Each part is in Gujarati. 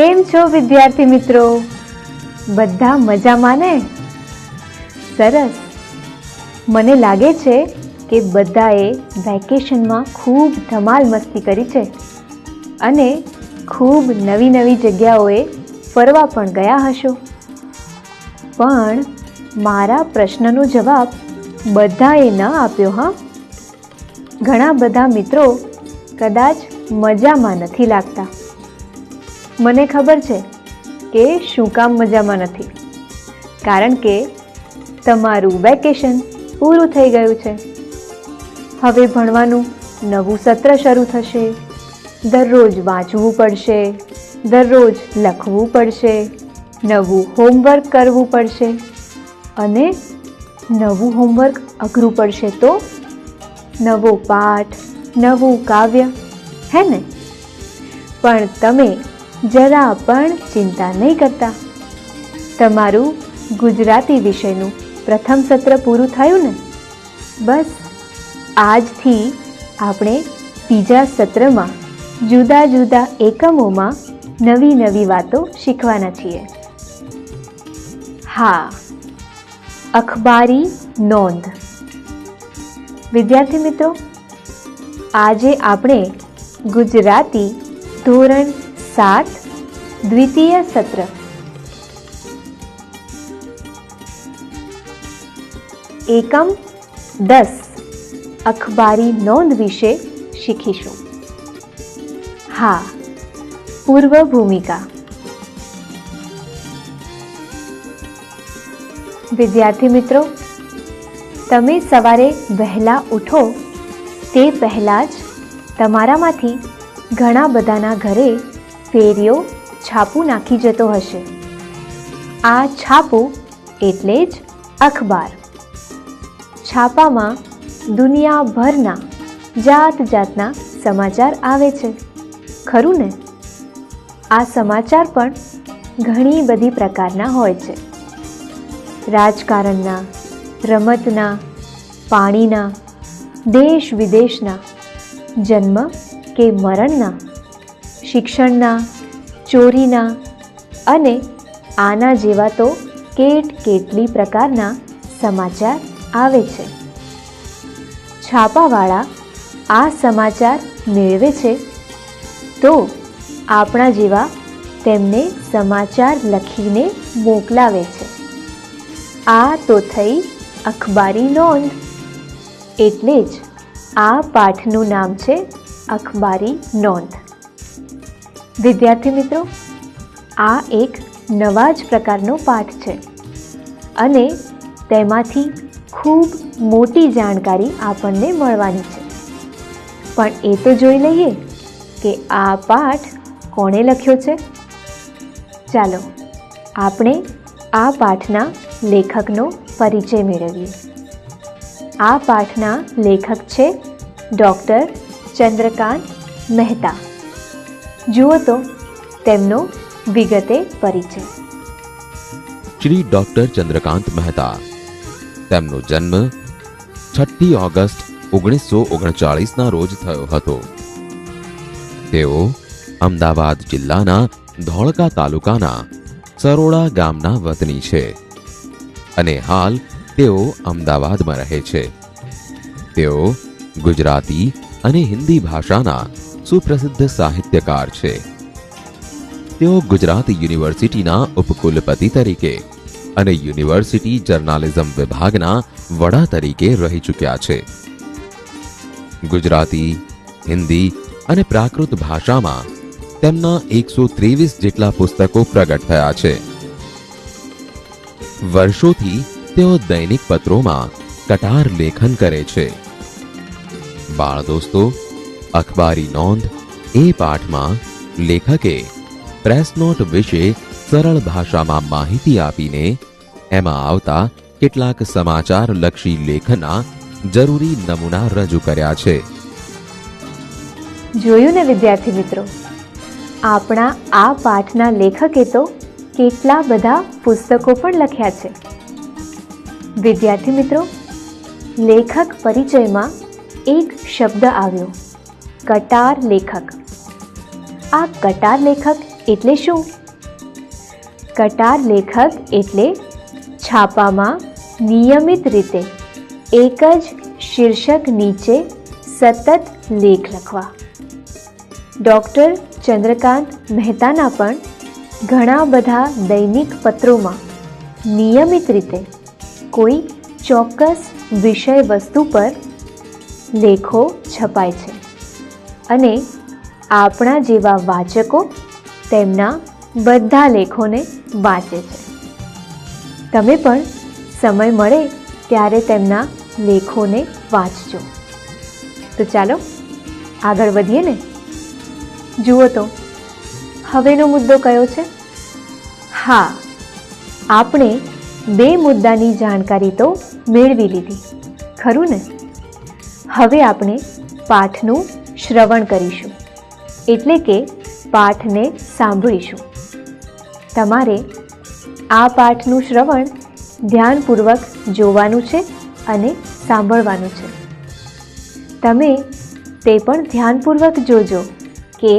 કેમ છો વિદ્યાર્થી મિત્રો? બધા મજામાં ને? સરસ. મને લાગે છે કે બધાએ વેકેશનમાં ખૂબ ધમાલ મસ્તી કરી છે અને ખૂબ નવી નવી જગ્યાઓએ ફરવા પણ ગયા હશો. પણ મારા પ્રશ્નનો જવાબ બધાએ ન આપ્યો, હા? ઘણા બધા મિત્રો કદાચ મજામાં નથી લાગતા. મને ખબર છે કે શું કામ મજામાં નથી. કારણ કે તમારું વેકેશન પૂરું થઈ ગયું છે. હવે ભણવાનું નવું સત્ર શરૂ થશે. દરરોજ વાંચવું પડશે. દરરોજ લખવું પડશે. નવું હોમવર્ક કરવું પડશે. અને નવું હોમવર્ક અઘરું પડશે તો નવો પાઠ, નવું કાવ્ય, હે ને? પણ તમે જરા પણ ચિંતા નહીં કરતા. તમારું ગુજરાતી વિષયનું પ્રથમ સત્ર પૂરું થયું ને? બસ, આજથી આપણે બીજા સત્રમાં જુદા જુદા એકમોમાં નવી નવી વાતો શીખવાના છીએ. હા, અખબારી નોંધ. વિદ્યાર્થી મિત્રો, આજે આપણે ગુજરાતી ધોરણ સાત દ્વિતીય સત્ર એકમ દસ અખબારી નોંધ વિશે શીખીશું હા પૂર્વ ભૂમિકા વિદ્યાર્થી મિત્રો તમે સવારે વહેલા ઉઠો, તે પહેલાં જ તમારામાંથી ઘણા બધાના ઘરે ફેરિયો છાપું નાખી જતો હશે. આ છાપું એટલે જ અખબાર. છાપામાં દુનિયાભરના જાત જાતના સમાચાર આવે છે. ખરું ને? આ સમાચાર પણ ઘણી બધી પ્રકારના હોય છે. રાજકારણના, રમતના, પાણીના દેશ વિદેશના જન્મ કે મરણના શિક્ષણના, ચોરીના અને આના જેવા તો કેટ કેટલી પ્રકારના સમાચાર આવે છે. છાપાવાળા આ સમાચાર મેળવે છે? તો આપણા જેવા તેમને સમાચાર લખીને મોકલાવે છે. આ તો થઈ અખબારી નોંધ. એટલે જ આ પાઠનું નામ છે અખબારી નોંધ. વિદ્યાર્થી મિત્રો, આ એક નવા જ પ્રકારનો પાઠ છે અને તેમાંથી ખૂબ મોટી જાણકારી આપણને મળવાની છે. પણ એ તો જોઈ લઈએ કે આ પાઠ કોણે લખ્યો છે. ચાલો, આપણે આ પાઠના લેખકનો પરિચય મેળવીએ. આ પાઠના લેખક છે ડૉક્ટર ચંદ્રકાંત મહેતા. જુઓ તો, તેમનો વિગતે પરિચય. શ્રી ડોક્ટર ચંદ્રકાંત મહેતા. તેમનો જન્મ છઠ્ઠી ઓગસ્ટ ઓગણીસો ઓગણચાળીસના રોજ થયો હતો. તેઓ અમદાવાદ જિલ્લાના ધોળકા તાલુકાના સરોડા ગામના વતની છે અને હાલ તેઓ અમદાવાદમાં રહે છે. તેઓ ગુજરાતી અને હિન્દી ભાષાના સુપ્રસિદ્ધ સાહિત્યકાર છે. તેઓ ગુજરાત યુનિવર્સિટીના ઉપકુલપતિ તરીકે અને યુનિવર્સિટી જર્નાલિઝમ વિભાગના વડા તરીકે રહી ચૂક્યા છે. ગુજરાતી, હિન્દી અને પ્રાકૃત ભાષામાં તેમના એકસો ત્રેવીસ જેટલા પુસ્તકો પ્રગટ થયા છે. વર્ષોથી તેઓ દૈનિક પત્રોમાં કટાર લેખન કરે છે. બાળ દોસ્તો અખબારી નોંધ એ પાઠમાં લેખકે પ્રેસ નોટ વિશે સરળ ભાષામાં માહિતી આપીને એમાં આવતા કેટલાક સમાચાર લક્ષી લેખના જરૂરી નમૂના રજૂ કર્યા છે. જોયું ને વિદ્યાર્થી મિત્રો? આપણા આ પાઠના લેખકે તો કેટલા બધા પુસ્તકો પણ લખ્યા છે. વિદ્યાર્થી મિત્રો, લેખક પરિચયમાં એક શબ્દ આવ્યો. કટાર લેખક. આ કટાર લેખક એટલે શું? કટાર લેખક એટલે છાપામાં નિયમિત રીતે એક જ શીર્ષક નીચે સતત લેખ લખવા. ડૉક્ટર ચંદ્રકાંત મહેતાના પણ ઘણા બધા દૈનિક પત્રોમાં નિયમિત રીતે કોઈ ચોક્કસ વિષય વસ્તુ પર લેખો છપાય છે. અને આપણા જેવા વાચકો તેમના બધા લેખોને વાંચે છે. તમે પણ સમય મળે ત્યારે તેમના લેખોને વાંચજો. તો ચાલો આગળ વધીએ ને. જુઓ તો, હવેનો મુદ્દો કયો છે? હા, આપણે બે મુદ્દાની જાણકારી તો મેળવી લીધી. ખરું ને? હવે આપણે પાઠનું શ્રવણ કરીશું. એટલે કે પાઠને સાંભળીશું. તમારે આ પાઠનું શ્રવણ ધ્યાનપૂર્વક જોવાનું છે અને સાંભળવાનું છે. તમે તે પણ ધ્યાનપૂર્વક જોજો કે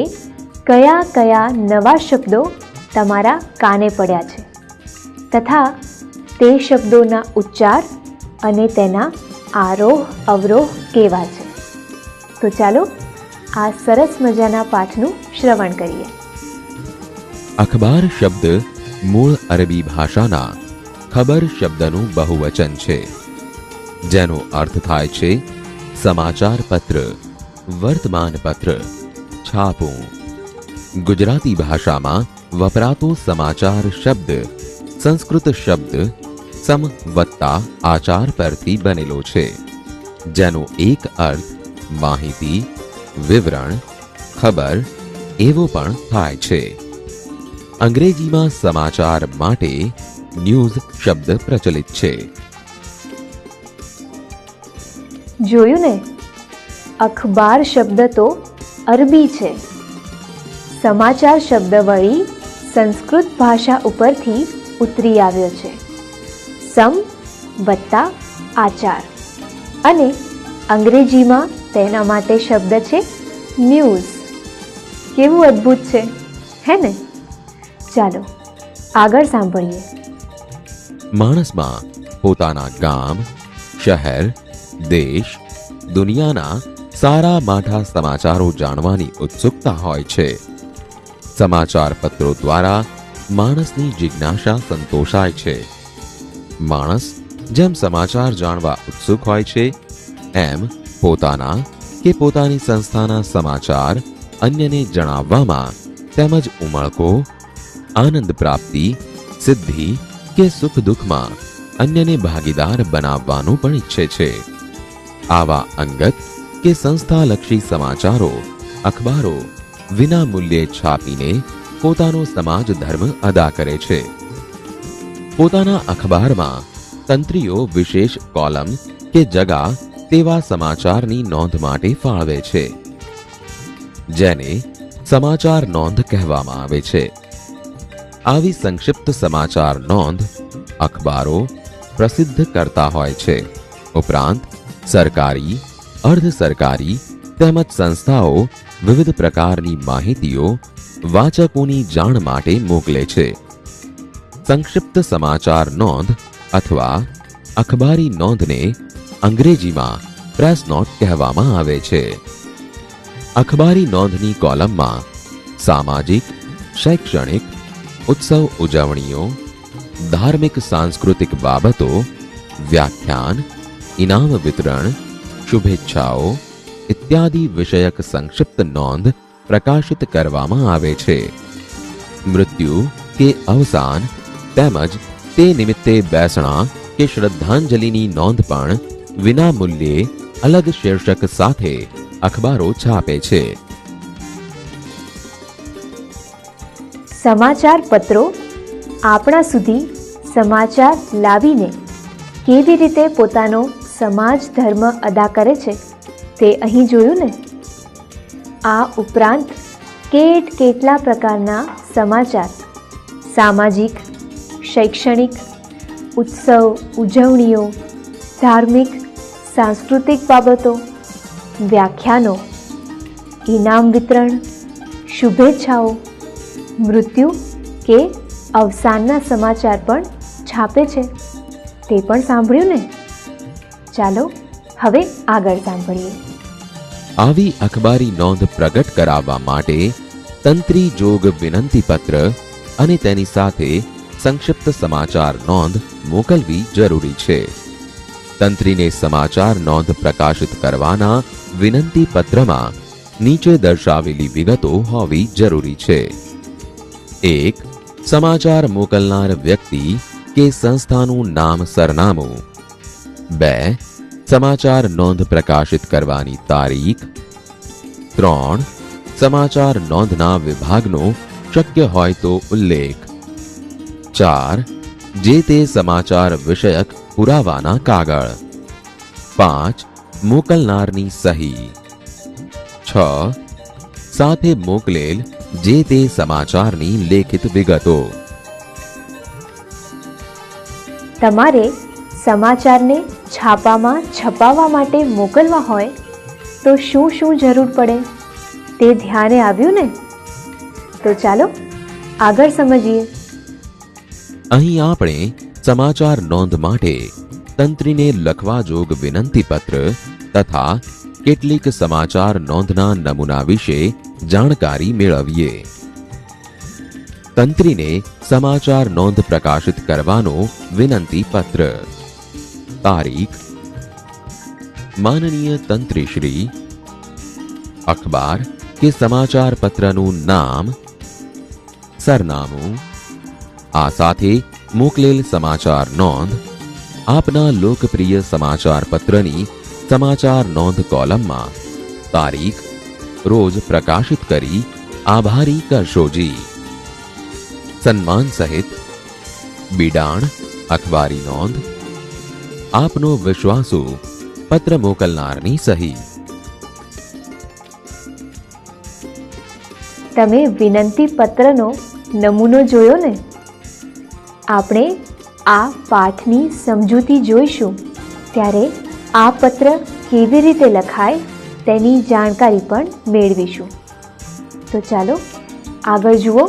કયા કયા નવા શબ્દો તમારા કાને પડ્યા છે. તથા તે શબ્દોના ઉચ્ચાર અને તેના આરોહ અવરોહ કેવા છે. તો ચાલો આ સરસ મજાના પાઠનું શ્રવણ કરીએ. અખબાર શબ્દ મૂળ અરબી ભાષાના ખબર શબ્દનું બહુવચન છે. જેનો અર્થ થાય છે સમાચાર પત્ર વર્તમાન પત્ર છાપું. ગુજરાતી ભાષામાં વપરાતો સમાચાર શબ્દ, સંસ્કૃત શબ્દ, સમ વત્તા આચાર પરથી બનેલો છે. જેનો એક અર્થ માહિતી વિવરણ, ખબર એવો પણ થાય છે. અંગ્રેજીમાં સમાચાર માટે ન્યૂઝ શબ્દ પ્રચલિત છે. જોયું ને? અખબાર શબ્દ તો અરબી છે. સમાચાર શબ્દ વળી સંસ્કૃત ભાષા ઉપરથી ઉતરી આવ્યો છે. સમ વત્તા આચાર. અને અંગ્રેજીમાં તેના માટે શબ્દ છે ન્યૂઝ. કેવું અદ્ભુત છે, હે ને? ચાલો, આગળ સાંભળીએ. માણસમાં પોતાના ગામ, શહેર, દેશ, દુનિયાના સારા માઠા સમાચારો જાણવાની ઉત્સુકતા હોય છે. સમાચાર પત્રો દ્વારા માણસની જિજ્ઞાસા સંતોષાય છે. માણસ જેમ સમાચાર જાણવા ઉત્સુક હોય છે, એમ પોતાના કે પોતાની સંસ્થાના સમાચાર અન્યને જણાવવામાં તેમજ ઉમળકો, આનંદ પ્રાપ્તિ, સિદ્ધિ કે સુખ દુઃખમાં અન્યને ભાગીદાર બનાવવાનું પણ ઈચ્છે છે. આવા અંગત કે સંસ્થાલક્ષી સમાચારો, અખબારો વિના મૂલ્યે છાપીને પોતાનો સમાજ ધર્મ અદા કરે છે. પોતાના અખબારમાં તંત્રીઓ વિશેષ કોલમ કે જગા તેવા સમાચારની નોંધ માટે ફાળવે છે, જેને સમાચાર નોંધ કહેવામાં આવે છે. આવી સંક્ષિપ્ત સમાચાર નોંધ અખબારો પ્રસિદ્ધ કરતા હોય છે. ઉપરાંત, સરકારી, અર્ધ સરકારી તેમજ સંસ્થાઓ વિવિધ પ્રકારની માહિતીઓ વાચકોની જાણ માટે મોકલે છે. સંક્ષિપ્ત સમાચાર નોંધ અથવા અખબારી નોંધને અંગ્રેજીમાં પ્રેસ નોટ કહેવામાં આવે છે. અખબારી નોંધની કોલમમાં સામાજિક, શૈક્ષણિક, ઉત્સવ ઉજવણીઓ, ધાર્મિક, સાંસ્કૃતિક બાબતો, વ્યાખ્યાન, ઇનામ વિતરણ, શુભેચ્છાઓ ઇત્યાદિ વિષયક સંક્ષિપ્ત નોંધ પ્રકાશિત કરવામાં આવે છે. મૃત્યુ કે અવસાન તેમજ તે નિમિત્તે બેસણા કે શ્રદ્ધાંજલિની નોંધ પણ વિના મૂલ્યે અલગ શીર્ષક સાથે અખબારો છાપે છે. સમાચાર પત્રો આપણા સુધી સમાચાર લાવીને કેવી રીતે પોતાનો સમાજ ધર્મ અદા કરે છે તે અહીં જોયું ને? આ ઉપરાંત કેટ કેટલા પ્રકારના સમાચાર? સામાજિક, શૈક્ષણિક, ઉત્સવ, ઉજવણીઓ, ધાર્મિક સાંસ્કૃતિક બાબતો, વ્યાખ્યાનો, ઇનામ વિતરણ, શુભેચ્છાઓ, મૃત્યુ કે અવસાનના સમાચાર પણ છાપે છે. તે પણ સાંભળ્યું ને? ચાલો, હવે આગળ સાંભળીએ. આવી અખબારી નોંધ પ્રગટ કરાવવા માટે તંત્રી જોગ વિનંતી પત્ર અને તેની સાથે સંક્ષિપ્ત સમાચાર નોંધ મોકલવી જરૂરી છે. તંત્રીને સમાચાર નોંધ પ્રકાશિત કરવાના વિનંતી પત્રમાં નીચે દર્શાવેલી વિગતો હોવી જરૂરી છે. એક, સમાચાર મોકલનાર વ્યક્તિ કે સંસ્થાનું નામ સરનામું. બે, સમાચાર નોંધ પ્રકાશિત કરવાની તારીખ. ત્રણ, સમાચાર નોંધના વિભાગનો શક્ય હોય તો ઉલ્લેખ. ચાર જે તે સમાચાર વિષયક પુરાવાના કાગળ. પાંચ, મોકલનારની સહી. છ, સાથે મોકલેલ જે તે સમાચારની લેખિત વિગતો. તમારે સમાચારને છાપામાં છપાવવા માટે મોકલવા હોય તો શું શું જરૂર પડે તે ધ્યાને આવ્યું ને? તો ચાલો આગળ સમજીએ. અહીં આપણે સમાચાર નોંધ માટે તંત્રીને લખવા જોગ વિનંતી પત્ર તથા કેટલીક સમાચાર નોંધના નમૂના વિશે જાણકારી મેળવીએ. તંત્રીને સમાચાર નોંધ પ્રકાશિત કરવાનો વિનંતી પત્ર. તારીખ. માનનીય તંત્રી શ્રી અખબાર કે સમાચાર પત્રનું નામ, સરનામું આ સાથે મોકલેલ સમાચાર નોંધ, આપના લોકપ્રિય સમાચાર પત્રની સમાચાર નોંધ કોલમમાં તારીખ, રોજ પ્રકાશિત કરી આભારી કરશોજી. સન્માન સહિત બિડાણ, અખબારી નોંધ, આપનો વિશ્વાસુ પત્ર મોકલનારની સહી. તમે વિનંતી પત્રનો નમૂનો જોયો ને? આપણે આ પાઠની સમજૂતી જોઈશું. ત્યારે આ પત્ર કેવી રીતે લખાય તેની જાણકારી પણ મેળવીશું. તો ચાલો આગળ જુઓ.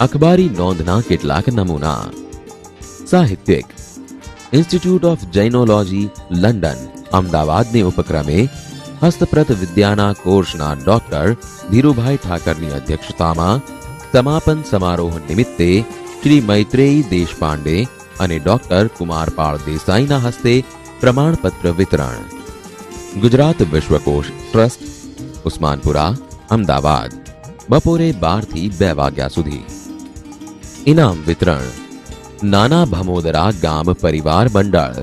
અખબારી નોંધના કેટલાક નમૂના. સાહિત્યિક ઇન્સ્ટિટ્યૂટ ઓફ જૈનોલોજી, લંડન, અમદાવાદને ઉપક્રમે હસ્તપ્રત વિદ્યાના કોર્સના ડોક્ટર ધીરુભાઈ ઠાકરની અધ્યક્ષતામાં સમાપન સમારોહ નિમિત્તે શ્રી મૈત્રેયી દેશપાંડે અને ડોક્ટર કુમારપાળ દેસાઈના હસ્તે પ્રમાણપત્ર વિતરણ. ગુજરાત વિશ્વકોશ ટ્રસ્ટ, ઉસ્માનપુરા, અમદાવાદ. બપોરે બારથી બે વાગ્યા સુધી. ઇનામ વિતરણ. નાના ભમોદરા ગામ પરિવાર મંડળ.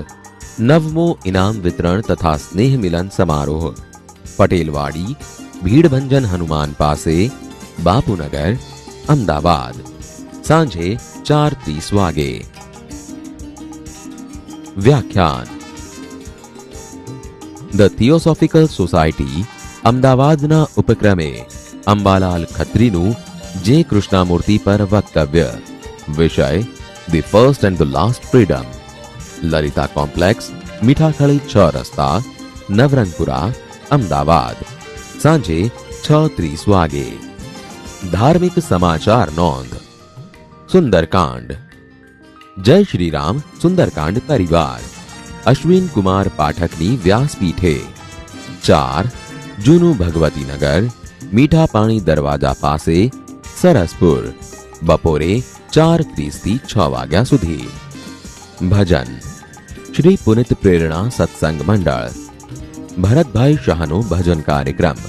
નવમો ઇનામ વિતરણ તથા સ્નેહ મિલન સમારોહ. પટેલવાડી, ભીડભંજન હનુમાન પાસે, બાપુનગર, અમદાવાદ. સાંજે ચાર ત્રીસ વાગે વ્યાખ્યાન ધ થિયોસોફિકલ સોસાયટી અમદાવાદના ઉપક્રમે અંબાલાલ ખત્રીનું જે કૃષ્ણામૂર્તિ પર વક્તવ્ય વિષય the first and the last freedom Lalita complex Mithakhali છ રસ્તા નવરંગપુરા અમદાવાદ સાંજે છ ત્રીસ વાગે ધાર્મિક સમાચાર નોંધ સુંદરકાંડ જય શ્રી રામ સુંદરકાંડ પરિવાર અશ્વિન કુમાર પાઠકની વ્યાસપીઠે ચાર જૂનું ભગવતીનગર મીઠા પાણી દરવાજા પાસે સરસપુર બપોરે ચાર ત્રીસથી છ વાગ્યા સુધી ભજન શ્રી પુનિત પ્રેરણા સત્સંગ મંડળ ભરતભાઈ શાહનો ભજન કાર્યક્રમ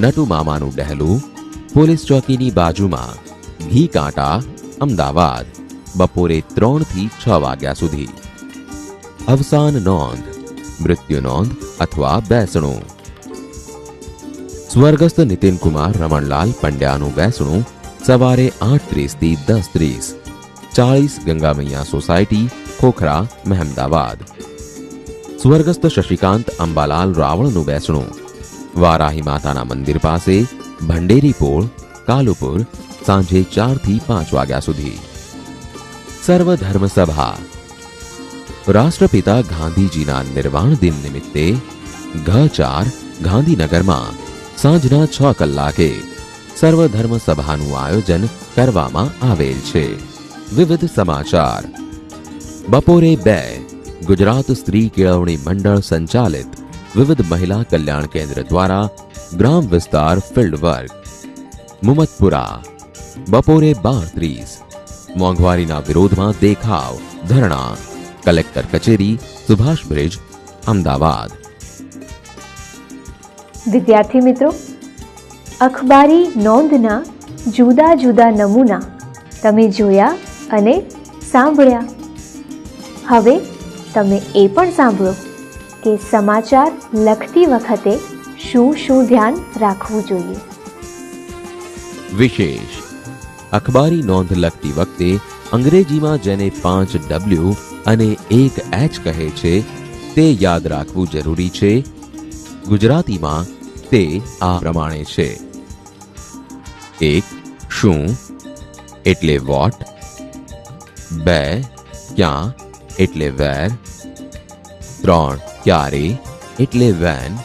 નટુ મામાનું ડહેલું પોલીસ ચોકીની બાજુમાં ઘી કાંટા અમદાવાદ, બપોરે ત્રણથી છ વાગ્યા સુધી. અવસાન નોંધ, મૃત્યુ નોંધ અથવા બેસણું. સ્વર્ગસ્થ નીતિનકુમાર રમણલાલ પંડ્યાનું બેસણું સવારે આઠ ત્રીસથી દસ ત્રીસ. ચાળીસ ગંગામૈયા સોસાયટી, ખોખરા, મહેમદાવાદ. સ્વર્ગસ્થ શશિકાંત અંબાલાલ રાવળનું બેસણું. વારાહી માતાના મંદિર પાસે, ભંડેરી પોળ, કાલુપુર સાંજે ચારથી પાંચ વાગ્યા સુધી. સર્વધર્મ સભા રાષ્ટ્રપિતા ગાંધીજીના નિર્વાણ દિન નિમિત્તે ઘ ચાર ગાંધીનગરમાં સાંજના છ કલાકે સર્વધર્મ સભાનું આયોજન કરવામાં આવેલ છે. વિવિધ સમાચાર. બપોરે બે, ગુજરાત સ્ત્રી કેળવણી મંડળ સંચાલિત વિવિધ મહિલા કલ્યાણ કેન્દ્ર દ્વારા ગ્રામ વિસ્તાર ફિલ્ડ વર્ક મુમતપુરા બપોરે બાર ત્રીસ મોંઘવારીના વિરોધમાં દેખાવ ધરણા. કલેક્ટર કચેરી સુભાષ બ્રિજ અમદાવાદ. વિદ્યાર્થી મિત્રો અખબારી નોંધના જુદા જુદા નમૂના તમે જોયા અને સાંભળ્યા. હવે તમે એ પણ સાંભળો કે સમાચાર લખતી વખતે શું શું ધ્યાન રાખવું જોઈએ. વિશેષ અખબારી નોંધ લખતી વખતે અંગ્રેજીમાં જેને પાંચ ડબલ્યુ અને એક એચ કહે છે, તે યાદ રાખવું જરૂરી છે. ગુજરાતીમાં તે આ પ્રમાણે છે. એક, શું? એટલે વોટ બે, ક્યાં? એટલે વેર ત્રણ, ક્યારે? એટલે વેન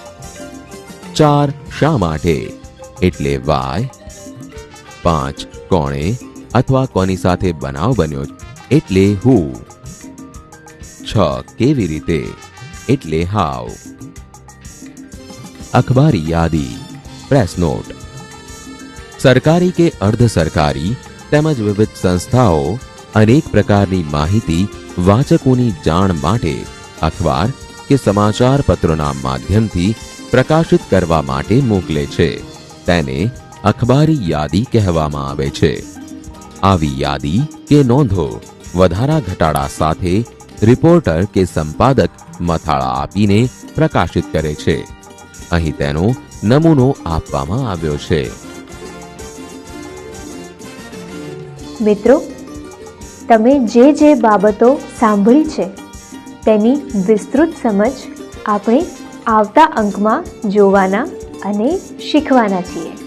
ચાર, શા માટે? એટલે વાય પાંચ કોણે અથવા કોની સાથે બનાવ બન્યો એટલે હુ. છ. કેવી રીતે? એટલે હાવ અખબારી યાદી. Press note. સરકારી કે અર્ધ સરકારી તેમજ વિવિધ સંસ્થાઓ અનેક પ્રકારની માહિતી વાચકોની જાણ માટે અખબાર કે સમાચાર પત્રોના માધ્યમથી પ્રકાશિત કરવા માટે મોકલે છે. તેને અખબારી યાદી કહેવામાં આવે છે. આવી યાદી કે નોંધો વધારા ઘટાડા સાથે રિપોર્ટર કે સંપાદક મથાળા આપીને પ્રકાશિત કરે છે. અહીં તેનો નમૂનો આપવામાં આવ્યો છે. મિત્રો, તમે જે જે બાબતો સાંભળી છે, તેની વિસ્તૃત સમજ આપણે આવતા અંકમાં જોવાના અને શીખવાના છીએ.